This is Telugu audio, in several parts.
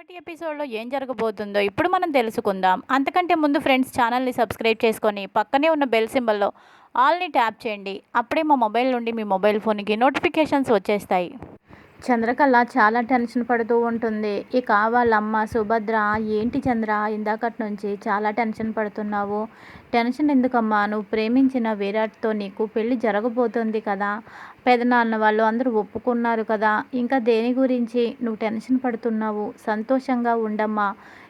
రేపటి ఎపిసోడ్లో ఏం జరగబోతుందో ఇప్పుడు మనం తెలుసుకుందాం. అంతకంటే ముందు ఫ్రెండ్స్ ఛానల్ని సబ్స్క్రైబ్ చేసుకొని పక్కనే ఉన్న బెల్ సింబల్లో ఆల్ని ట్యాప్ చేయండి. అప్పుడే మా మొబైల్ నుండి మీ మొబైల్ ఫోన్కి నోటిఫికేషన్స్ వచ్చేస్తాయి. చంద్రకళ చాలా టెన్షన్ పడుతూ ఉంటుంది. ఇక వాళ్ళమ్మ సుభద్ర ఏంటి చంద్ర ఇందాకటి నుంచి చాలా టెన్షన్ పడుతున్నావు? టెన్షన్ ఎందుకమ్మా? నువ్వు ప్రేమించిన విరాట్తో నీకు పెళ్ళి జరగబోతుంది కదా. పెదనాన్న వాళ్ళు అందరూ ఒప్పుకున్నారు కదా. ఇంకా దేని గురించి నువ్వు టెన్షన్ పడుతున్నావు? సంతోషంగా ఉండమ్మా.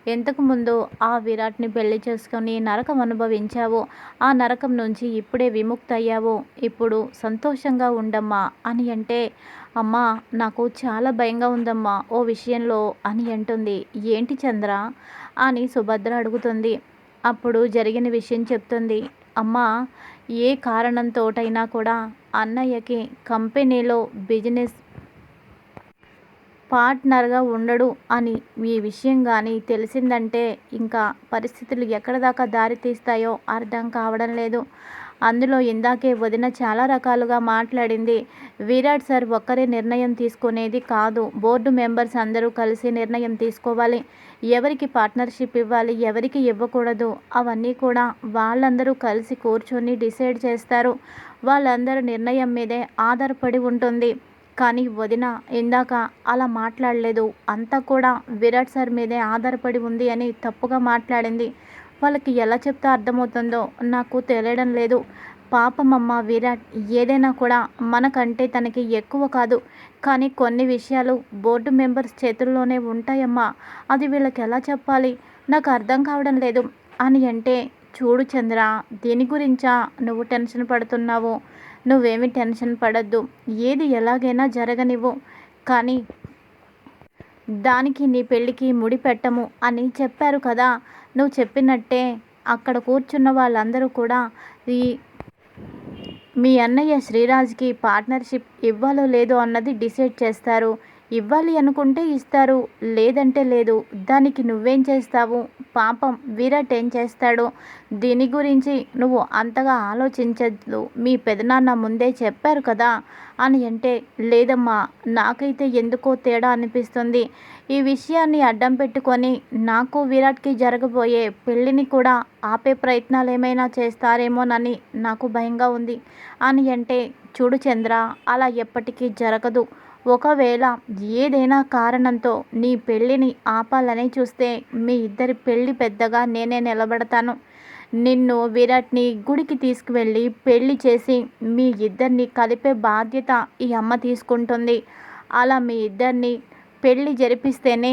ఎంతకు ముందు ఆ విరాట్ని పెళ్ళి చేసుకొని నరకం అనుభవించావు. ఆ నరకం నుంచి ఇప్పుడే విముక్తి అయ్యావు ఇప్పుడు సంతోషంగా ఉండమ్మా అని అంటే అమ్మా నాకు చాలా భయంగా ఉందమ్మా ఓ విషయంలో అని అంటుంది. ఏంటి చంద్ర? అని సుభద్ర అడుగుతుంది. అప్పుడు జరిగిన విషయం చెప్తుంది. అమ్మా ఏ కారణంతోటైనా కూడా అన్నయ్యకి కంపెనీలో బిజినెస్ పార్ట్నర్గా ఉండడు అని ఈ విషయం కానీ తెలిసిందంటే ఇంకా పరిస్థితులు ఎక్కడ దాకా దారి తీస్తాయో అర్థం కావడం లేదు. అందులో ఇందాకే వదిన చాలా రకాలుగా మాట్లాడింది. విరాట్ సార్ ఒక్కరే నిర్ణయం తీసుకునేది కాదు. బోర్డు మెంబర్స్ అందరూ కలిసి నిర్ణయం తీసుకోవాలి. ఎవరికి పార్ట్నర్షిప్ ఇవ్వాలి ఎవరికి ఇవ్వకూడదు అవన్నీ కూడా వాళ్ళందరూ కలిసి కూర్చొని డిసైడ్ చేస్తారు. వాళ్ళందరూ నిర్ణయం మీదే ఆధారపడి ఉంటుంది. కానీ వదిన ఇందాక అలా మాట్లాడలేదు. అంతా కూడా విరాట్ సార్ మీదే ఆధారపడి ఉంది అని తప్పుగా మాట్లాడింది. వాళ్ళకి ఎలా చెప్తే అర్థమవుతుందో నాకు తెలియడం లేదు. పాపమమ్మ విరాట్ ఏదైనా కూడా మనకంటే తనకి ఎక్కువ కాదు. కానీ కొన్ని విషయాలు బోర్డు మెంబర్స్ చేతుల్లోనే ఉంటాయమ్మా. అది వీళ్ళకి ఎలా చెప్పాలి? నాకు అర్థం కావడం లేదు. అని అంటే చూడు చంద్ర దీని గురించా? నువ్వు టెన్షన్ పడుతున్నావు. నువ్వేమి టెన్షన్ పడద్దు. ఏది ఎలాగైనా జరగనివ్వు. కానీ దానికి నీ పెళ్ళికి ముడి పెట్టము అని చెప్పారు కదా. నువ్వు చెప్పినట్టే అక్కడ కూర్చున్న వాళ్ళందరూ కూడా ఈ మీ అన్నయ్య శ్రీరాజ్కి పార్ట్నర్షిప్ ఇవ్వాలో లేదో అన్నది డిసైడ్ చేస్తారు. ఇవ్వాలి అనుకుంటే ఇస్తారు లేదంటే లేదు. దానికి నువ్వేం చేస్తావు? పాపం విరాట్ ఏం చేస్తాడు? దీని గురించి నువ్వు అంతగా ఆలోచించద్దు. మీ పెదనాన్న ముందే చెప్పారు కదా అని అంటే లేదమ్మా నాకైతే ఎందుకో తేడా అనిపిస్తుంది. ఈ విషయాన్ని అడ్డం పెట్టుకొని నాకు విరాట్కి జరగబోయే పెళ్ళిని కూడా ఆపే ప్రయత్నాలు ఏమైనా చేస్తారేమోనని నాకు భయంగా ఉంది. అని అంటే చూడు చంద్ర అలా ఎప్పటికీ జరగదు. ఒకవేళ ఏదైనా కారణంతో నీ పెళ్ళిని ఆపాలని చూస్తే మీ ఇద్దరి పెళ్ళి పెద్దగా నేనే నిలబడతాను. నిన్ను విరాట్ని గుడికి తీసుకువెళ్ళి పెళ్ళి చేసి మీ ఇద్దరిని కలిపే బాధ్యత ఈ అమ్మ తీసుకుంటుంది. అలా మీ ఇద్దరిని పెళ్ళి జరిపిస్తేనే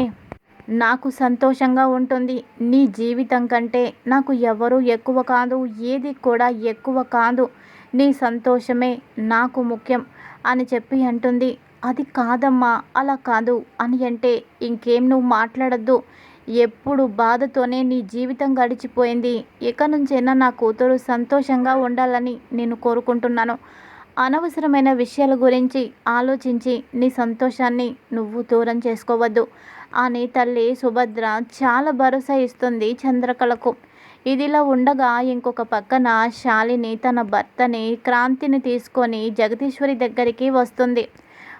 నాకు సంతోషంగా ఉంటుంది. నీ జీవితం కంటే నాకు ఎవరు ఎక్కువ కాదు ఏది కూడా ఎక్కువ కాదు. నీ సంతోషమే నాకు ముఖ్యం అని చెప్పి అంటుంది. అది కాదమ్మా అలా కాదు అని అంటే ఇంకేం నువ్వు మాట్లాడద్దు. ఎప్పుడు బాధతోనే నీ జీవితం గడిచిపోయింది. ఇక నుంచైనా నా కూతురు సంతోషంగా ఉండాలని నేను కోరుకుంటున్నాను. అనవసరమైన విషయాల గురించి ఆలోచించి నీ సంతోషాన్ని నువ్వు దూరం చేసుకోవద్దు. అని తల్లి సుభద్ర చాలా భరోసా ఇస్తుంది చంద్రకళకు. ఇదిలా ఉండగా ఇంకొక పక్కన శాలిని తన భర్తని క్రాంతిని తీసుకొని జగదీశ్వరి దగ్గరికి వస్తుంది.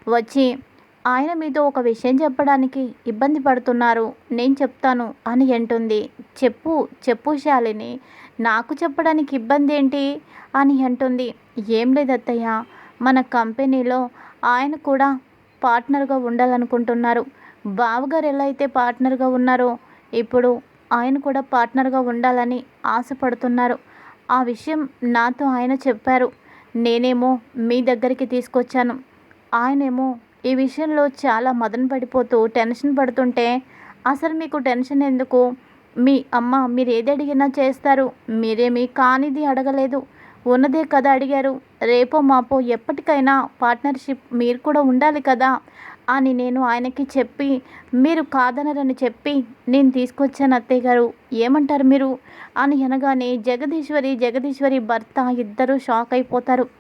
వచ్చి ఆయన మీతో ఒక విషయం చెప్పడానికి ఇబ్బంది పడుతున్నారు. నేను చెప్తాను అని అంటుంది. చెప్పు చెప్పు శాలిని. నాకు చెప్పడానికి ఇబ్బంది ఏంటి? అని అంటుంది. ఏం లేదు అత్తయ్య. మన కంపెనీలో ఆయన కూడా పార్ట్నర్గా ఉండాలనుకుంటున్నారు. బావగారు ఎలా అయితే పార్ట్నర్గా ఉన్నారో ఇప్పుడు ఆయన కూడా పార్ట్నర్గా ఉండాలని ఆశపడుతున్నారు. ఆ విషయం నాతో ఆయన చెప్పారు. నేనేమో మీ దగ్గరికి తీసుకొచ్చాను. ఆయనేమో ఈ విషయంలో చాలా మదన పడిపోతూ టెన్షన్ పడుతుంటే అసలు మీకు టెన్షన్ ఎందుకు? మీ అమ్మ మీరు ఏది అడిగినా చేస్తారు. మీరేమీ కానిది అడగలేదు. ఉన్నదే కదా అడిగారు. రేపో మాపో ఎప్పటికైనా పార్ట్నర్షిప్ మీరు కూడా ఉండాలి కదా అని నేను ఆయనకి చెప్పి మీరు కాదనరని చెప్పి నేను తీసుకొచ్చాను అత్తయ్య గారు. ఏమంటారు మీరు? అని అనగానే జగదీశ్వరి జగదీశ్వరి భర్త ఇద్దరూ షాక్ అయిపోతారు.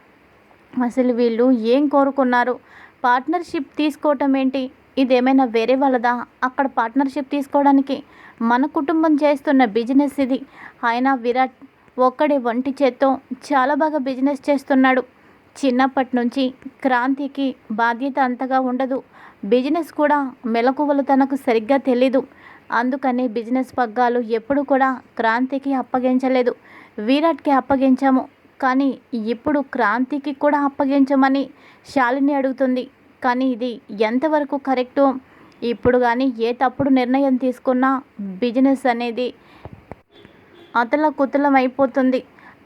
అసలు వీళ్ళు ఏం కోరుకున్నారు? పార్ట్నర్షిప్ తీసుకోవటం ఏంటి? ఇదేమైనా వేరే వాళ్ళదా? అక్కడ పార్ట్నర్షిప్ తీసుకోవడానికి మన కుటుంబం చేస్తున్న బిజినెస్ ఇది. ఆయన విరాట్ ఒక్కడే ఒంటి చేత్తో చాలా బాగా బిజినెస్ చేస్తున్నాడు. చిన్నప్పటి నుంచి క్రాంతికి బాధ్యత అంతగా ఉండదు. బిజినెస్ కూడా మెలకువలు తనకు సరిగ్గా తెలీదు. అందుకని బిజినెస్ పగ్గాలు ఎప్పుడు కూడా క్రాంతికి అప్పగించలేదు. విరాట్కి అప్పగించాము. కానీ ఇప్పుడు క్రాంతికి కూడా అప్పగించమని శాలిని అడుగుతుంది. కానీ ఇది ఎంతవరకు కరెక్టు ఇప్పుడు కానీ ఏ తప్పుడు నిర్ణయం తీసుకున్నా బిజినెస్ అనేది అతల కుతలం అయిపోతుంది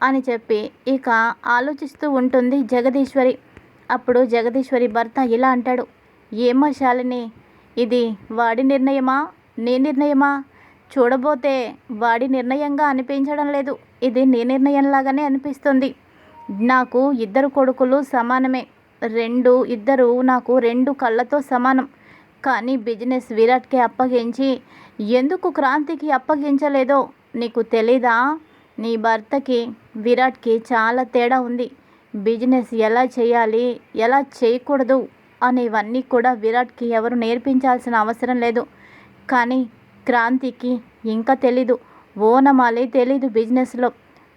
అని చెప్పి ఇక ఆలోచిస్తూ ఉంటుంది జగదీశ్వరి. అప్పుడు జగదీశ్వరి భర్త ఇలా అంటాడు. ఏమో శాలిని ఇది వాడి నిర్ణయమా? నీ నిర్ణయమా? చూడబోతే వాడి నిర్ణయంగా అనిపించడం లేదు. ఇది నీ నిర్ణయంలాగానే అనిపిస్తుంది. నాకు ఇద్దరు కొడుకులు సమానమే. రెండు ఇద్దరు నాకు రెండు కళ్ళతో సమానం. కానీ బిజినెస్ విరాట్కి అప్పగించి ఎందుకు క్రాంతికి అప్పగించలేదో నీకు తెలీదా? నీ భర్తకి విరాట్కి చాలా తేడా ఉంది. బిజినెస్ ఎలా చేయాలి ఎలా చేయకూడదు అనేవన్నీ కూడా విరాట్కి ఎవరు నేర్పించాల్సిన అవసరం లేదు. కానీ క్రాంతికి ఇంకా తెలీదు. ఓనమాలే తెలీదు బిజినెస్లో.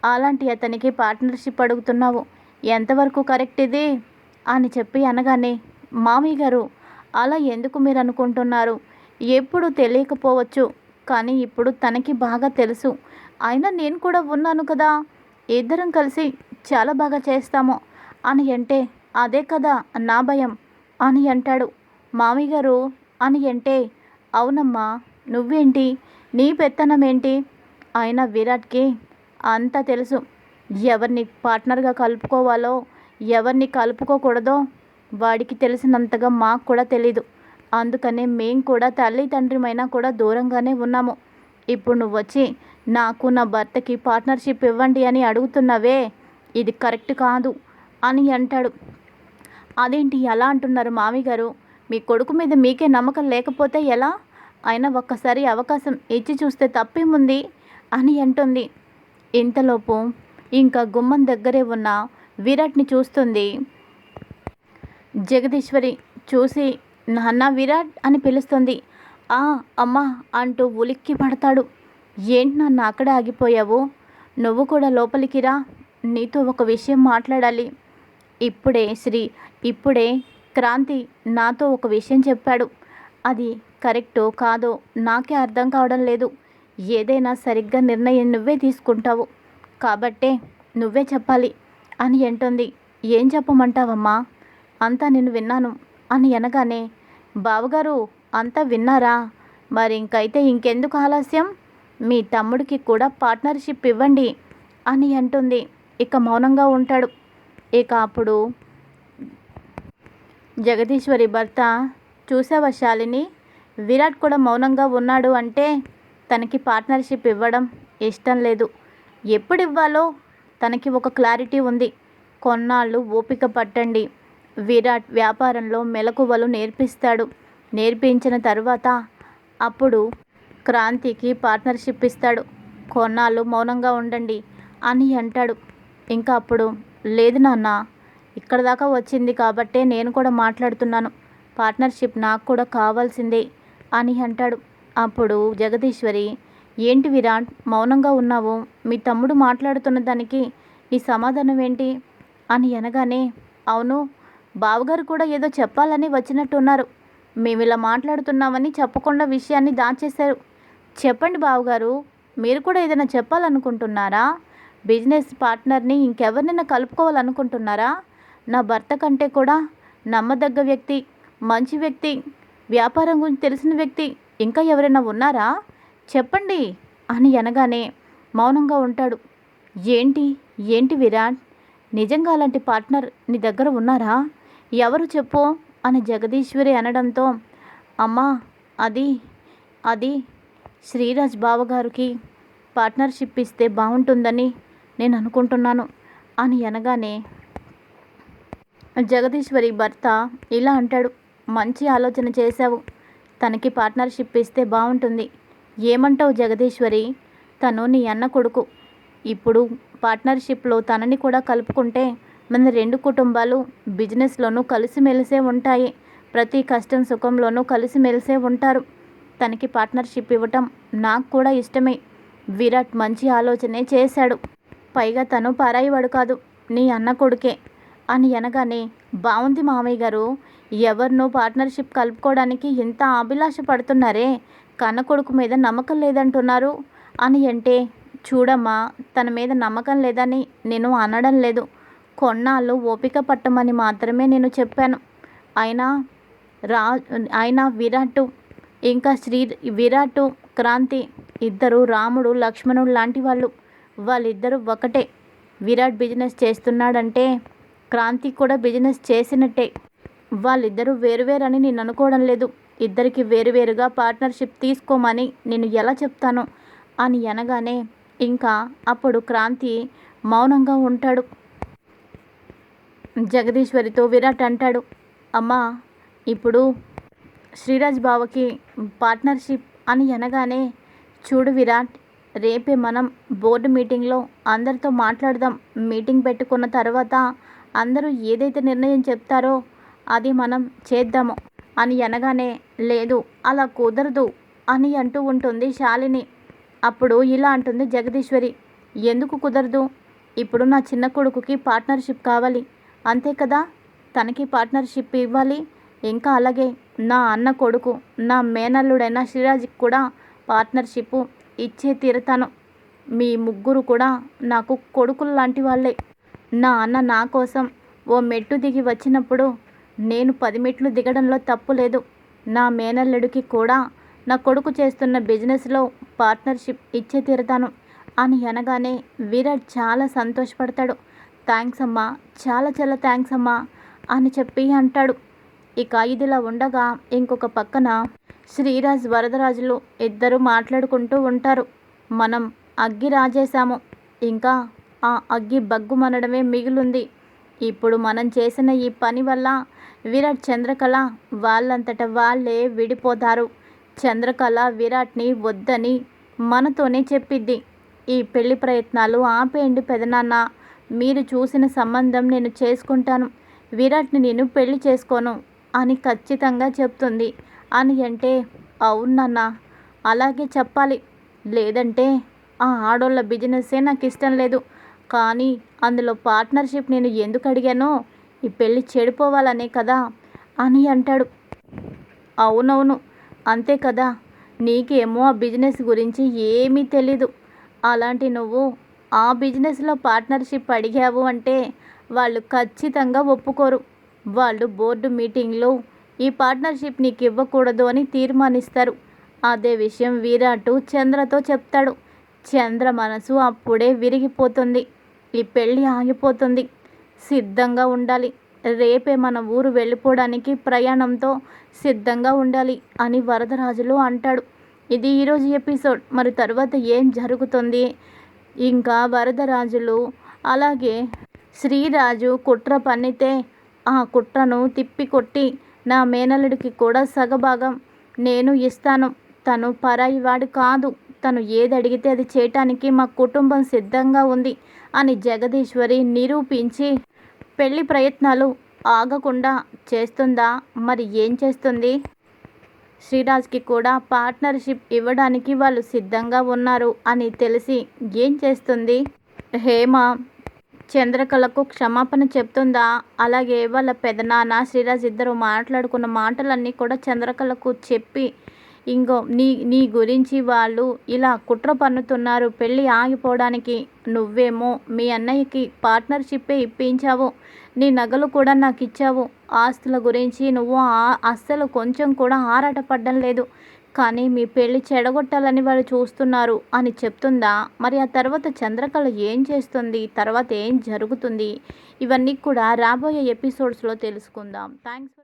అలాంటి అతనికి పార్ట్నర్షిప్ అడుగుతున్నావు. ఎంతవరకు కరెక్ట్ ఇది? అని చెప్పి అనగానే మామయ్య గారు అలా ఎందుకు మీరు అనుకుంటున్నారు? ఎప్పుడు తెలియకపోవచ్చు కానీ ఇప్పుడు తనకి బాగా తెలుసు. అయినా నేను కూడా ఉన్నాను కదా. ఇద్దరం కలిసి చాలా బాగా చేస్తాము. అని అంటే అదే కదా నా భయం అని అంటాడు. మామయ్య గారు అని అంటే అవునమ్మా నువ్వేంటి? నీ పెత్తనం ఏంటి? అయినా విరాట్కి అంతా తెలుసు. ఎవరిని పార్ట్నర్గా కలుపుకోవాలో ఎవరిని కలుపుకోకూడదో వాడికి తెలిసినంతగా మాకు కూడా తెలీదు. అందుకనే మేము కూడా తల్లి తండ్రిమైనా కూడా దూరంగానే ఉన్నాము. ఇప్పుడు నువ్వు వచ్చి నాకు నా భర్తకి పార్ట్నర్షిప్ ఇవ్వండి అని అడుగుతున్నావే ఇది కరెక్ట్ కాదు అని అంటాడు. అదేంటి ఎలా అంటున్నారు మామిగారు? మీ కొడుకు మీద మీకే నమ్మకం లేకపోతే ఎలా? అయినా ఒక్కసారి అవకాశం ఇచ్చి చూస్తే తప్పేముంది? అని అంటుంది. ఇంతలోపు ఇంకా గుమ్మం దగ్గరే ఉన్న విరాట్ని చూస్తుంది. జగదీశ్వరి చూసి నాన్న విరాట్ అని పిలుస్తుంది. ఆ అమ్మా అంటూ ఉలిక్కి పడతాడు. ఏంటి నన్ను అక్కడ ఆగిపోయావు? నువ్వు కూడా లోపలికి రా. నీతో ఒక విషయం మాట్లాడాలి. ఇప్పుడే శ్రీ ఇప్పుడే. క్రాంతి నాతో ఒక విషయం చెప్పాడు. అది కరెక్టో కాదో నాకే అర్థం కావడం లేదు. ఏదైనా సరిగ్గా నిర్ణయం నువ్వే తీసుకుంటావు. కాబట్టే నువ్వే చెప్పాలి. అని అంటుంది. ఏం చెప్పమంటావమ్మా? అంతా నేను విన్నాను అని అనగానే బావగారు అంతా విన్నారా? మరి ఇంకైతే ఇంకెందుకు ఆలస్యం? మీ తమ్ముడికి కూడా పార్ట్నర్షిప్ ఇవ్వండి అని అంటుంది. ఇక మౌనంగా ఉంటాడు. ఇక అప్పుడు జగదీశ్వరి భర్త చూసావా శాలిని? విరాట్ కూడా మౌనంగా ఉన్నాడు అంటే తనకి పార్ట్నర్షిప్ ఇవ్వడం ఇష్టం లేదు. ఎప్పుడు ఇవ్వాలో తనకి ఒక క్లారిటీ ఉంది. కొన్నాళ్ళు ఓపిక పట్టండి. విరాట్ వ్యాపారంలో మెలకువలు నేర్పిస్తాడు. నేర్పించిన తర్వాత అప్పుడు క్రాంతికి పార్ట్నర్షిప్ ఇస్తాడు. కొన్నాళ్ళు మౌనంగా ఉండండి అని అంటాడు. ఇంకా అప్పుడు లేదు నాన్న ఇక్కడ దాకా వచ్చింది కాబట్టే నేను కూడా మాట్లాడుతున్నాను. పార్ట్నర్షిప్ నాకు కూడా కావాల్సిందే అని అంటాడు. అప్పుడు జగదీశ్వరి ఏంటి విరాట్ మౌనంగా ఉన్నావు? మీ తమ్ముడు మాట్లాడుతున్న దానికి నీ సమాధానం ఏంటి? అని అనగానే అవును బావగారు కూడా ఏదో చెప్పాలని వచ్చినట్టున్నారు. మేము ఇలా మాట్లాడుతున్నామని చెప్పకుండా విషయాన్ని దాచేశారు. చెప్పండి బావగారు మీరు కూడా ఏదైనా చెప్పాలనుకుంటున్నారా? బిజినెస్ పార్ట్నర్ని ఇంకెవరినైనా కలుపుకోవాలనుకుంటున్నారా? నా భర్త కంటే కూడా నమ్మదగ్గ వ్యక్తి మంచి వ్యక్తి వ్యాపారం గురించి తెలిసిన వ్యక్తి ఇంకా ఎవరైనా ఉన్నారా? చెప్పండి అని అనగానే మౌనంగా ఉంటాడు. ఏంటి? ఏంటి విరాట్? నిజంగా అలాంటి పార్ట్నర్ నీ దగ్గర ఉన్నారా? ఎవరు చెప్పు అని జగదీశ్వరి అనడంతో అమ్మా అది అది శ్రీరాజ్ బావగారికి పార్ట్నర్షిప్ ఇస్తే బాగుంటుందని నేను అనుకుంటున్నాను అని అనగానే జగదీశ్వరి భర్త ఇలా అంటాడు మంచి ఆలోచన చేశావు. తనకి పార్ట్నర్షిప్ ఇస్తే బాగుంటుంది ఏమంటావు జగదీశ్వరి? తను నీ అన్న కొడుకు. ఇప్పుడు పార్ట్నర్షిప్లో తనని కూడా కలుపుకుంటే మన రెండు కుటుంబాలు బిజినెస్లోనూ కలిసిమెలిసే ఉంటాయి. ప్రతి కష్టం సుఖంలోనూ కలిసిమెలిసే ఉంటారు. తనకి పార్ట్నర్షిప్ ఇవ్వటం నాకు కూడా ఇష్టమే. విరాట్ మంచి ఆలోచనే చేశాడు. పైగా తను పరాయివాడు కాదు. నీ అన్న కొడుకే. అని అనగానే బాగుంది మామయ్య గారు. ఎవరినో పార్ట్నర్షిప్ కలుపుకోవడానికి ఇంత అభిలాష పడుతున్నారే? కన్న కొడుకు మీద నమ్మకం లేదంటున్నారు. అని అంటే చూడమ్మా తన మీద నమ్మకం లేదని నేను అనడం లేదు. కొన్నాళ్ళు ఓపిక పట్టమని మాత్రమే నేను చెప్పాను. అయినా రా అయినా విరాట్ ఇంకా శ్రీ విరాట్ క్రాంతి ఇద్దరు రాముడు లక్ష్మణుడు లాంటి వాళ్ళు వాళ్ళిద్దరూ ఒకటే. విరాట్ బిజినెస్ చేస్తున్నాడంటే క్రాంతి కూడా బిజినెస్ చేసినట్టే. వాళ్ళిద్దరూ వేరువేరని నేను అనుకోవడం లేదు. ఇద్దరికి వేరువేరుగా పార్ట్నర్షిప్ తీసుకోమని నేను ఎలా చెప్తాను? అని అనగానే ఇంకా అప్పుడు క్రాంతి మౌనంగా ఉంటాడు. జగదీశ్వరితో విరాట్ అంటాడు అమ్మా ఇప్పుడు శ్రీరాజ్ బావకి పార్ట్నర్షిప్ అని అనగానే చూడు విరాట్ రేపే మనం బోర్డు మీటింగ్లో అందరితో మాట్లాడదాం. మీటింగ్ పెట్టుకున్న తర్వాత అందరూ ఏదైతే నిర్ణయం చెప్తారో అది మనం చేద్దాము. అని అనగానే లేదు అలా కుదరదు అని అంటూ ఉంటుంది శాలిని. అప్పుడు ఇలా అంటుంది జగదీశ్వరి. ఎందుకు కుదరదు? ఇప్పుడు నా చిన్న కొడుకుకి పార్ట్నర్షిప్ కావాలి. అంతే కదా? తనకి పార్ట్నర్షిప్ ఇవ్వాలి. ఇంకా అలాగే నా అన్న కొడుకు నా మేనల్లుడైన శ్రీరాజ్కి కూడా పార్ట్నర్షిప్ ఇచ్చే తీరుతాను. మీ ముగ్గురు కూడా నాకు కొడుకులు లాంటి వాళ్ళే. నా అన్న నా కోసం ఓ మెట్టు దిగి వచ్చినప్పుడు నేను పది మెట్లు దిగడంలో తప్పు లేదు. నా మేనల్లుడికి కూడా నా కొడుకు చేస్తున్న బిజినెస్లో పార్ట్నర్షిప్ ఇచ్చే తీరుతాను అని అనగానే విరాట్ చాలా సంతోషపడతాడు. థ్యాంక్స్ అమ్మా చాలా చాలా థ్యాంక్స్ అమ్మా అని చెప్పి అంటాడు. ఇక ఇదిలా ఉండగా ఇంకొక పక్కన శ్రీరాజ్ వరదరాజులు ఇద్దరు మాట్లాడుకుంటూ ఉంటారు. మనం అగ్గి రాజేశాము. ఇంకా ఆ అగ్గి బగ్గుమనడమే మిగిలింది. ఇప్పుడు మనం చేసిన ఈ పని వల్ల విరాట్ చంద్రకళ వాళ్ళంతట వాళ్ళే విడిపోతారు. చంద్రకళ విరాట్ని వద్దని మనతోనే చెప్పిద్ది. ఈ పెళ్ళి ప్రయత్నాలు ఆపేయండి పెదనాన్న. మీరు చూసిన సంబంధం నేను చేసుకుంటాను. విరాట్ని నేను పెళ్ళి చేసుకోను అని ఖచ్చితంగా చెప్తుంది. అని అంటే అవునన్న అలాగే చెప్పాలి. లేదంటే ఆ ఆడోళ్ళ బిజినెస్సే నాకు ఇష్టం లేదు. కానీ అందులో పార్ట్నర్షిప్ నేను ఎందుకు అడిగానో ఈ పెళ్ళి చెడిపోవాలనే కదా అని అంటాడు. అవునవును అంతే కదా. నీకేమో ఆ బిజినెస్ గురించి ఏమీ తెలీదు. అలాంటి నువ్వు ఆ బిజినెస్లో పార్ట్నర్షిప్ అడిగావు అంటే వాళ్ళు ఖచ్చితంగా ఒప్పుకోరు. వాళ్ళు బోర్డు మీటింగ్లో ఈ పార్ట్నర్షిప్ నీకు ఇవ్వకూడదు అని తీర్మానిస్తారు. అదే విషయం విరాటు చంద్రతో చెప్తాడు. చంద్ర మనసు అప్పుడే విరిగిపోతుంది. ఈ పెళ్ళి ఆగిపోతుంది. సిద్ధంగా ఉండాలి. రేపే మన ఊరు వెళ్ళిపోవడానికి ప్రయాణంతో సిద్ధంగా ఉండాలి అని వరదరాజులు అంటాడు. ఇది ఈరోజు ఎపిసోడ్. మరి తర్వాత ఏం జరుగుతుంది? ఇంకా వరదరాజులు అలాగే శ్రీరాజు కుట్ర పన్నితే ఆ కుట్రను తిప్పికొట్టి నా మేనల్లుడికి కూడా సగభాగం నేను ఇస్తాను. తను పరాయి వాడు కాదు. తను ఏది అడిగితే అది చేయటానికి మా కుటుంబం సిద్ధంగా ఉంది అని జగదీశ్వరి నిరూపించి పెళ్ళి ప్రయత్నాలు ఆగకుండా చేస్తుందా? మరి ఏం చేస్తుంది? శ్రీరాజ్కి కూడా పార్ట్నర్షిప్ ఇవ్వడానికి వాళ్ళు సిద్ధంగా ఉన్నారు అని తెలిసి ఏం చేస్తుంది? హేమ చంద్రకళకు క్షమాపణ చెప్తుందా? అలాగే వాళ్ళ పెదనాన్న శ్రీరాజ్ ఇద్దరు మాట్లాడుకున్న మాటలన్నీ కూడా చంద్రకళకు చెప్పి ఇంకో నీ నీ గురించి వాళ్ళు ఇలా కుట్ర పన్నుతున్నారు పెళ్ళి ఆగిపోవడానికి నువ్వేమో మీ అన్నయ్యకి పార్ట్నర్షిప్పే ఇప్పించావు నీ నగలు కూడా నాకు ఇచ్చావు ఆస్తుల గురించి నువ్వు అస్సలు కొంచెం కూడా ఆరాటపడడం లేదు. కానీ మీ పెళ్ళి చెడగొట్టాలని వాళ్ళు చూస్తున్నారు అని చెప్తుందా? మరి ఆ తర్వాత చంద్రకళ ఏం చేస్తుంది? తర్వాత ఏం జరుగుతుంది? ఇవన్నీ కూడా రాబోయే ఎపిసోడ్స్లో తెలుసుకుందాం. థ్యాంక్స్